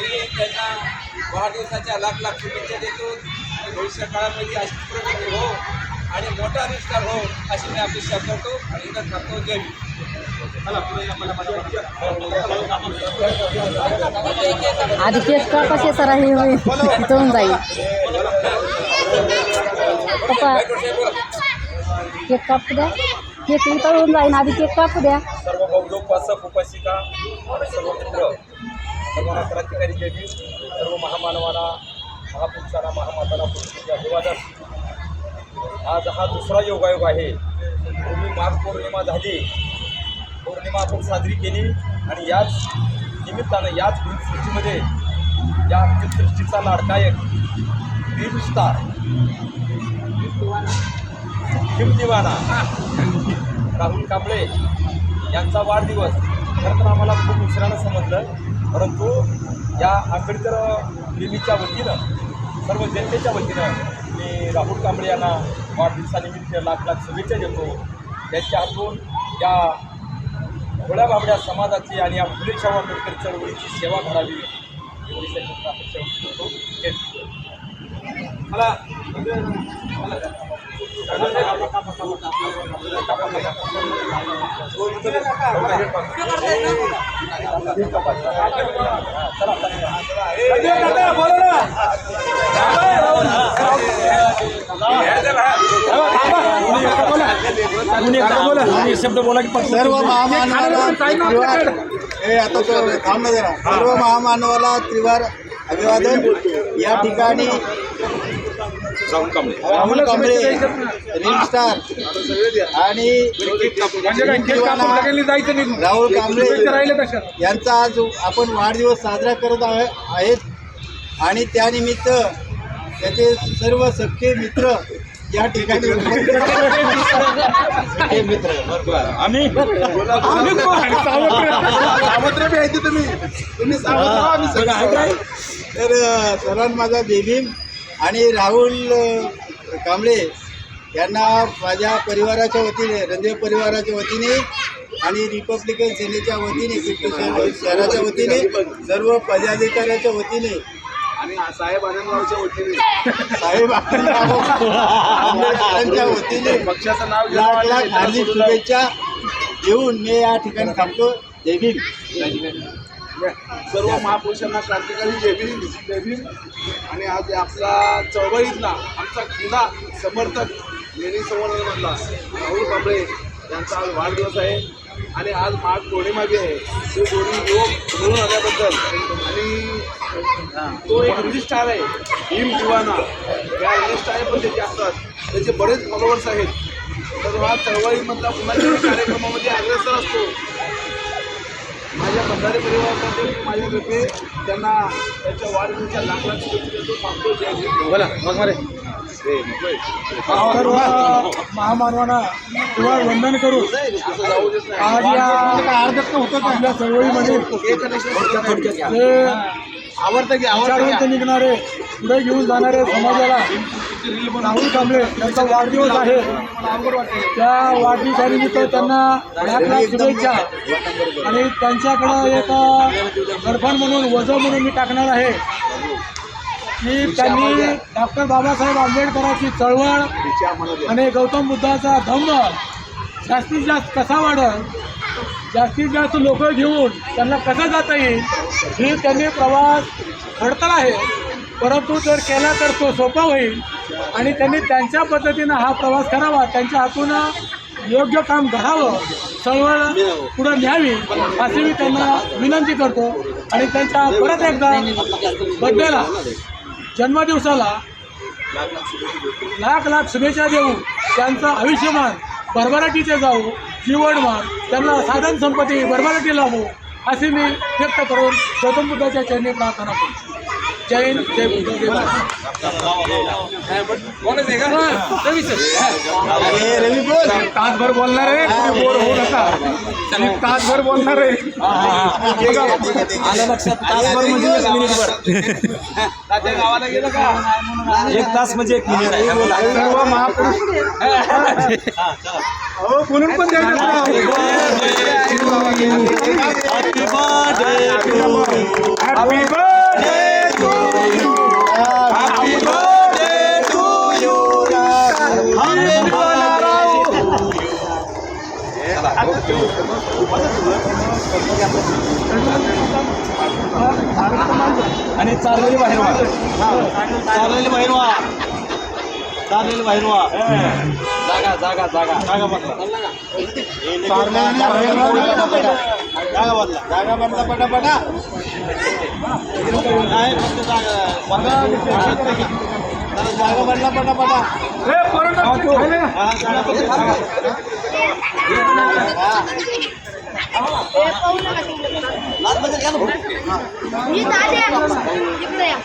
मी त्यांना वाढदिवसाच्या लाख लाख शुभेच्छा देतो. आणि भविष्य काळामध्ये अशीच प्रगती हो आणि मोठा विस्तार हो अशी मी अपेक्षा करतो आणि इथं थांबतो. जय आधी केक का कसे सर हे होईल इथून जाईल. पप्पा केक कापू द्या. केक इथं जाईन. आधी केक कापू द्या. सर्व सर्व सर्वांना क्रांतिकारी जयंती सर्व महामानवाला महापुरुषाला महामाताला पुरुषांचे अभिवादन. आज हा दुसरा योगायोग आहे. पूर्वी माघ पौर्णिमा झाली. पौर्णिमा आपण साजरी केली आणि याच निमित्तानं याच भीमसृष्टीमध्ये या भीमसृष्टीचा लाडकायक एक भीम राहुल कांबळे यांचा वाढदिवस. खरं तर आम्हाला खूप उशिरानं समजलं. परंतु या आंबेडकर प्रेमीच्या वतीनं सर्व जनतेच्या वतीनं मी राहुल कांबळे यांना वाढदिवसानिमित्त लाख लाख शुभेच्छा देतो. त्यांच्या हातून या थोड्या बाबड्या समाजाची आणि या फुले शाहू आंबेडकर चळवळीची सेवा घडावी एवढी अपेक्षा करतो. जय मला शब्द बोला की सर्व महामानवाला त्रिवार हे आता तो थांब जरा. सर्व महामानवाला त्रिवार अभिवादन या ठिकाणी राहुल कांबळे. Reel star. आणि राहुल कांबळे यांचा आज आपण वाढदिवस साजरा करत आहे- आहेत. आणि त्यानिमित्त त्याचे सर्व सख्खे मित्र या ठिकाणी सख्खे मित्र. आम्ही? तर अ, सर्वात माझा बेबीम आणि राहुल कांबळे यांना माझ्या परिवाराच्या वतीने रणदेव परिवाराच्या वतीने आणि रिपब्लिकन सेनेच्या वतीने शहराच्या वतीने सर्व पदाधिकाऱ्याच्या वतीने. आणि साहेब आनंदरावच्या वतीने. साहेब आंबेडकरांच्या वतीने पक्षाचं नाव लाख लाख हार्दिक शुभेच्छा देऊन मी या ठिकाणी थांबतो. जय भीम सर्व महापुरुषांना क्रांतिकारी जय भीम आणि आज आपला चळवळीतला आमचा किल्ला समर्थक लेणी संवर्धनामधला राहुल कांबळे यांचा आज वाढदिवस आहे. आणि आज माघ पौर्णिमा बी आहे. ते दोन्ही युवक मिळून आल्याबद्दल आणि तो एक रील स्टार आहे भीम दिवाना. या रील स्टार पण असतात. त्याचे बरेच फॉलोअर्स आहेत. तर हा चळवळीमधला कुणाच्या कार्यक्रमामध्ये अग्रेसर असतो माझ्या बंधारे परिवारामध्ये माझ्याकडे त्यांना त्यांच्या वाढदिवसाच्या लाख लाख शुभेच्छा देतो सांगतो जय भीम बोला मग मारे सर्व महामानवांना किंवा वंदन करू. आज या आपल्या चळवळीमध्ये जे आवडतं की आवडतं निघणारे पुढे घेऊन जाणारे समाजाला राहुल कांबळे यांचा वाढदिवस आहे त्या वाढदिवसानिमित्त त्यांना लाख लाख शुभेच्छा आणि त्यांच्याकडं एक दर्पण म्हणून वजन म्हणून मी टाकणार आहे की त्यांनी डॉक्टर बाबासाहेब आंबेडकरांची चळवळ आणि गौतम बुद्धाचा धम्म जास्तीत जास्त कसा वाढल जास्तीत जास्त लोक घेऊन त्यांना कसं जाता येईल ही त्यांनी प्रवास खडतर आहे. परंतु जर केला तर तो सोपा होईल. आणि त्यांनी त्यांच्या पद्धतीनं हा प्रवास करावा. त्यांच्या हातून योग्य काम घडावं. चळवळ पुढं न्यावी अशी मी त्यांना विनंती करतो. आणि त्यांच्या परत एकदा बड्डेला जन्मदिवसाला लाख लाख शुभेच्छा देऊ त्यांचं आयुष्यमान भरभराटीचे जाऊ जीवनमान त्यांना साधन संपत्ती भरभराटी लावू असे मी व्यक्त करून गौतम बुद्धाच्या चरणी प्रार्थना करतो. जय हिंद जय बुद्ध। जय भारत. कोणच आहे का रवी सर। रवी बोल। तासभर बोलणार आहे तुम्ही बोर होऊ नका मी तासभर बोलणार आहे आलं लक्षात तासभर म्हणजे एक मिनिटभर तात्या गावाला गेलं का एक तास म्हणजे एक मिनिट। आहे बोला। सर्व महापुरुष हो बोलून पण द्यायचं हॅपी बर्थडे आणि चाललेली बाहेर चाललेली बाहेर चाललेली बाहेर व्हा जागा जागा जागा. जागा बदला. जागा बदला. जागा बदला पटापटा. जागा जागा बदला पटापटा. हा, जागा बदला. इकडे या.